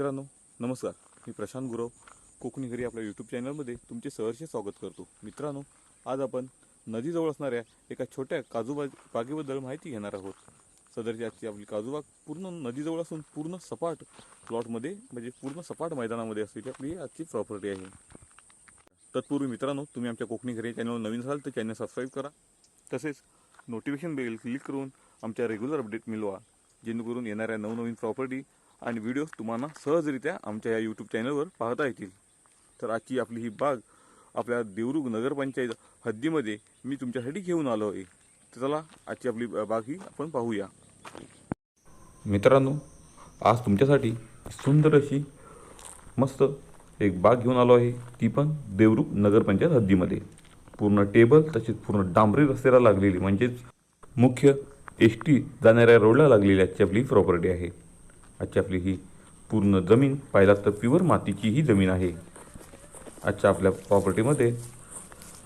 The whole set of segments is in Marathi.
मित्रांनो नमस्कार. मी प्रशांत गुरव कोकणी घरी आपल्या यूट्यूब चॅनलमध्ये तुमचे सहर्ष स्वागत करतो. मित्रांनो आज आपण नदीजवळ असणाऱ्या एका छोट्या काजूबाग बागेबद्दल माहिती घेणार आहोत. सदरची आजची आपली काजूबाग पूर्ण नदीजवळ असून पूर्ण सपाट प्लॉटमध्ये म्हणजे पूर्ण सपाट मैदानामध्ये असलेली आपली आजची प्रॉपर्टी आहे. तत्पूर्वी मित्रांनो तुम्ही आमच्या कोकणी घरी चॅनल नवीन असाल तर चॅनल सबस्क्राईब करा. तसेच नोटिफिकेशन बेल क्लिक करून आमच्या रेग्युलर अपडेट मिळवा. जेणेकरून येणाऱ्या नवनवीन प्रॉपर्टी आणि व्हिडिओज तुम्हाला सहजरित्या आमच्या या यूट्यूब चॅनलवर पाहता येतील. तर आजची आपली ही बाग आपल्या देवरुग नगरपंचायत हद्दीमध्ये मी तुमच्यासाठी घेऊन आलो आहे. तर चला आजची आपली बाग ही आपण पाहूया. मित्रांनो आज तुमच्यासाठी सुंदर अशी मस्त एक बाग घेऊन आलो आहे. ती पण देवरुख नगरपंचायत हद्दीमध्ये. पूर्ण टेबल तसेच पूर्ण डांबरी रस्त्याला लागलेली म्हणजेच मुख्य एस टी जाणाऱ्या रोडला लागलेली आजची आपली प्रॉपर्टी आहे. आजची आपली ही पूर्ण जमीन पाहिलात तर प्युअर मातीची ही जमीन आहे. आजच्या आपल्या प्रॉपर्टीमध्ये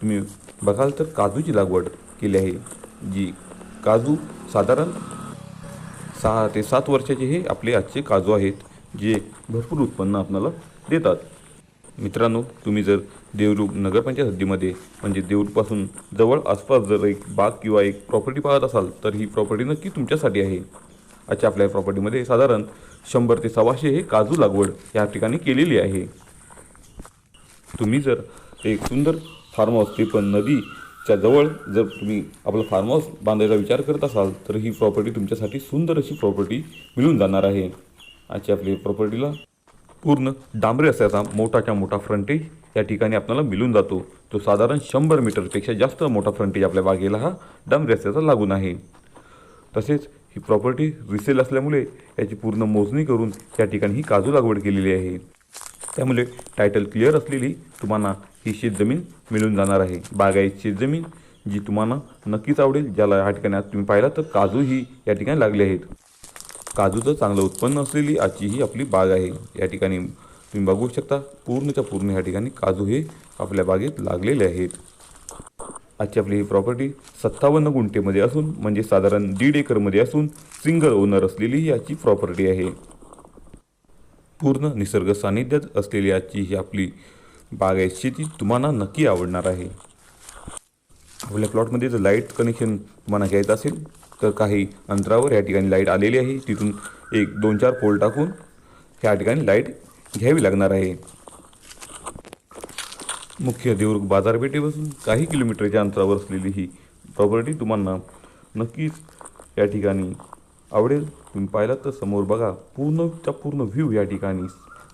तुम्ही बघाल तर काजूची लागवड केली आहे जी काजू साधारण सहा ते सात वर्षाचे हे आपले आजचे काजू आहेत जे भरपूर उत्पन्न आपल्याला देतात. मित्रांनो तुम्ही जर देवरूप नगरपंचायत हद्दीमध्ये म्हणजे देऊरपासून जवळ आसपास जर एक बाग किंवा एक प्रॉपर्टी पाहत असाल तर ही प्रॉपर्टी नक्की तुमच्यासाठी आहे. आजच्या आपल्या प्रॉपर्टीमध्ये साधारण शंभर ते सव्वाशे हे काजू लागवड या ठिकाणी केलेली आहे. तुम्ही जर एक सुंदर फार्म हाऊस ते पण नदीच्या जवळ जर तुम्ही आपलं फार्म हाऊस बांधायचा विचार करत असाल तर ही प्रॉपर्टी तुमच्यासाठी सुंदर अशी प्रॉपर्टी मिळून जाणार आहे. आजची आपली प्रॉपर्टीला पूर्ण डांबरे असल्याचा मोठाच्या मोठा फ्रंटेज या ठिकाणी आपल्याला मिळून जातो. तो साधारण शंभर मीटरपेक्षा जास्त मोठा फ्रंटेज आपल्या बागेला हा डांबरे रस्त्याचा लागून आहे. तसेच ही प्रॉपर्टी रिसेल असल्यामुळे याची पूर्ण मोजणी करून या ठिकाणी ही काजू लागवड केलेली आहे. त्यामुळे टायटल क्लिअर असलेली तुम्हाला ही शेतजमीन मिळून जाणार आहे. बागायत शेतजमीन जी तुम्हाला नक्कीच आवडेल ज्याला या ठिकाणी आज तुम्ही पाहिला तर काजू ही या ठिकाणी लागले आहेत. काजूचं चांगलं उत्पन्न असलेली आजची ही आपली बाग आहे. या ठिकाणी तुम्ही बघू शकता पूर्णच्या पूर्ण या ठिकाणी काजू हे आपल्या बागेत लागलेले आहेत. आजची आपली ही प्रॉपर्टी सत्तावन्न गुंठेमध्ये असून म्हणजे साधारण दीड एकरमध्ये असून सिंगल ओनर असलेली ही आजची प्रॉपर्टी आहे. पूर्ण निसर्ग सानिध्यात असलेली आजची ही आपली बागायत शेती तुम्हाला नक्की आवडणार आहे. आपल्या प्लॉटमध्ये जर लाइट कनेक्शन तुम्हाला घ्यायचं असेल तर काही अंतरावर या ठिकाणी लाइट आलेली आहे. तिथून एक दोन चार पोल टाकून ह्या ठिकाणी लाइट घ्यावी लागणार आहे. मुख्य देवरुख बाजारपेठेपासून काही किलोमीटरच्या अंतरावर असलेली ही प्रॉपर्टी तुम्हाला नक्कीच या ठिकाणी आवडेल. तुम्ही पाहिलात तर समोर बघा पूर्णच्या पूर्ण व्ह्यू या ठिकाणी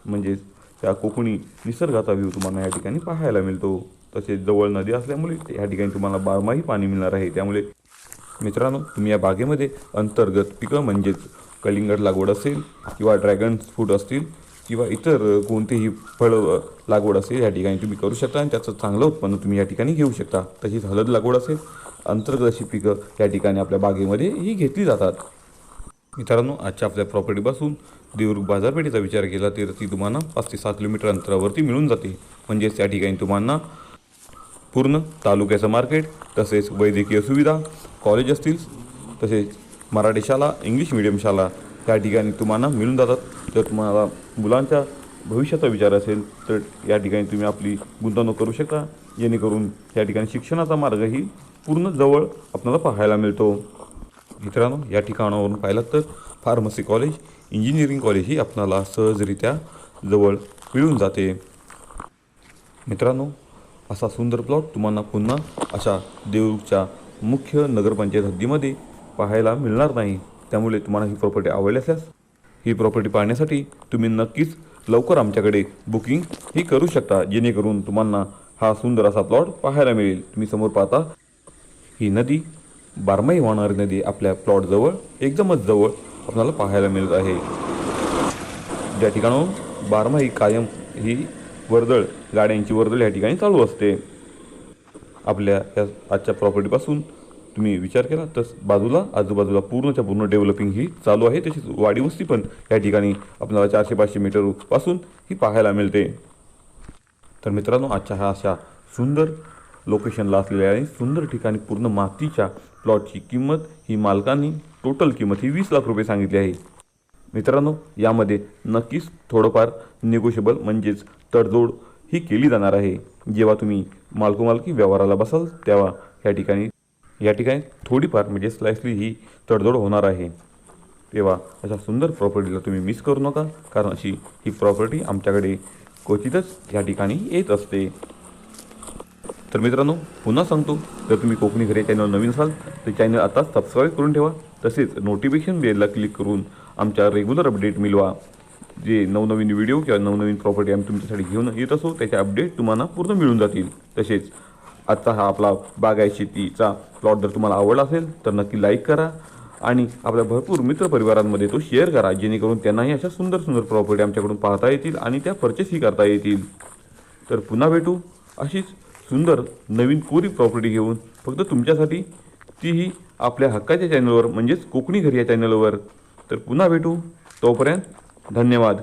म्हणजेच त्या कोकणी निसर्गाचा व्ह्यू तुम्हाला या ठिकाणी पाहायला मिळतो. तसेच जवळ नदी असल्यामुळे या ठिकाणी तुम्हाला बारमाही पाणी मिळणार आहे. त्यामुळे मित्रांनो तुम्ही या बागेमध्ये अंतर्गत पिकं म्हणजेच कलिंगड लागवड असेल किंवा ड्रॅगन फ्रूट असतील किंवा इतर कोणतेही फळ लागवड असेल या ठिकाणी तुम्ही करू शकता आणि त्याचं चांगलं उत्पन्न तुम्ही या ठिकाणी घेऊ शकता. तशीच हळद लागवड असेल अंतर्गत अशी पिकं या ठिकाणी आपल्या बागेमध्ये ही घेतली जातात. मित्रांनो आजच्या आपल्या प्रॉपर्टीपासून देवरुख बाजारपेठेचा विचार केला तर ती तुम्हाला पाच ते सात किलोमीटर अंतरावरती मिळून जाते. म्हणजेच त्या ठिकाणी तुम्हाला पूर्ण तालुक्याचं मार्केट तसेच वैद्यकीय सुविधा कॉलेज असतील तसेच मराठी शाळा इंग्लिश मिडियम शाळा त्या ठिकाणी तुम्हाला मिळून जातात. जर तुम्हाला मुलांच्या भविष्याचा विचार असेल तर या ठिकाणी तुम्ही आपली गुंतवणूक करू शकता. जेणेकरून या ठिकाणी शिक्षणाचा मार्गही पूर्ण जवळ आपल्याला पाहायला मिळतो. मित्रांनो या ठिकाणावरून पाहिलात तर फार्मसी कॉलेज इंजिनिअरिंग कॉलेज ही आपणाला सहजरित्या जवळ मिळून जाते. मित्रांनो असा सुंदर प्लॉट तुम्हाला पुन्हा अशा देऊरच्या मुख्य नगरपंचायत हद्दीमध्ये पाहायला मिळणार नाही. त्यामुळे तुम्हाला ही प्रॉपर्टी आवडली असल्यास ही प्रॉपर्टी पाहण्यासाठी तुम्ही नक्कीच लवकर आमच्याकडे बुकिंग ही करू शकता जेणेकरून तुम्हाला हा सुंदर असा प्लॉट पाहायला मिळेल. तुम्ही समोर पाहता ही नदी बारमाही वाहणारी नदी आपल्या प्लॉटजवळ एकदमच जवळ आपल्याला पाहायला मिळत आहे. ज्या ठिकाणाहून बारमाही कायम ही वर्दळ गाड्यांची वर्दळ या ठिकाणी चालू असते. आपल्या या आजच्या प्रॉपर्टीपासून तुम्ही विचार केला तर बाजूला आजूबाजूला पूर्णच्या पूर्ण डेव्हलपिंग ही चालू आहे. तशीच वाडीवस्ती पण या ठिकाणी आपल्याला चारशे पाचशे मीटरपासून ही पाहायला मिळते. तर मित्रांनो आजच्या ह्या अशा सुंदर लोकेशनला असलेल्या आणि सुंदर ठिकाणी पूर्ण मातीच्या प्लॉटची किंमत ही मालकांनी टोटल किंमत ही वीस लाख रुपये सांगितली आहे. मित्रांनो यामध्ये नक्कीच थोडंफार निगोशिबल म्हणजेच तडजोड ही केली जाणार आहे. जेव्हा तुम्ही मालकोमालकी व्यवहाराला बसाल तेव्हा या ठिकाणी या ठिकाणी थोडीफार म्हणजे स्लाइसली ही तडजोड होणार आहे. तेव्हा अशा सुंदर प्रॉपर्टीला तुम्ही मिस करू नका कारण अशी ही प्रॉपर्टी आमच्याकडे क्वचितच या ठिकाणी येत असते. तर मित्रांनो पुन्हा सांगतो जर तुम्ही कोकणी घरे चॅनल नवीन असाल तर चॅनल आता सबस्क्राईब करून ठेवा. तसेच नोटिफिकेशन बेलला क्लिक करून आमच्या रेग्युलर अपडेट मिळवा. जे नवनवीन व्हिडिओ किंवा नवनवीन प्रॉपर्टी आम्ही तुमच्यासाठी घेऊन येत असो त्याचे अपडेट तुम्हाला पूर्ण मिळून जातील. तसेच आजचा हा आपला बागायत शेतीचा प्लॉट जर तुम्हाला आवडला असेल तर नक्की लाईक करा आणि आपल्या भरपूर मित्रपरिवारांमध्ये तो शेअर करा जेणेकरून त्यांनाही अशा सुंदर सुंदर प्रॉपर्टी आमच्याकडून पाहता येतील आणि त्या परचेसही करता येतील. तर पुन्हा भेटू अशीच सुंदर नवीन कोरी प्रॉपर्टी घेऊन. फक्त तुमच्यासाठी तीही आपल्या हक्काच्या चॅनलवर म्हणजेच कोकणी घरी या चॅनलवर तर पुन्हा भेटू. तोपर्यंत धन्यवाद.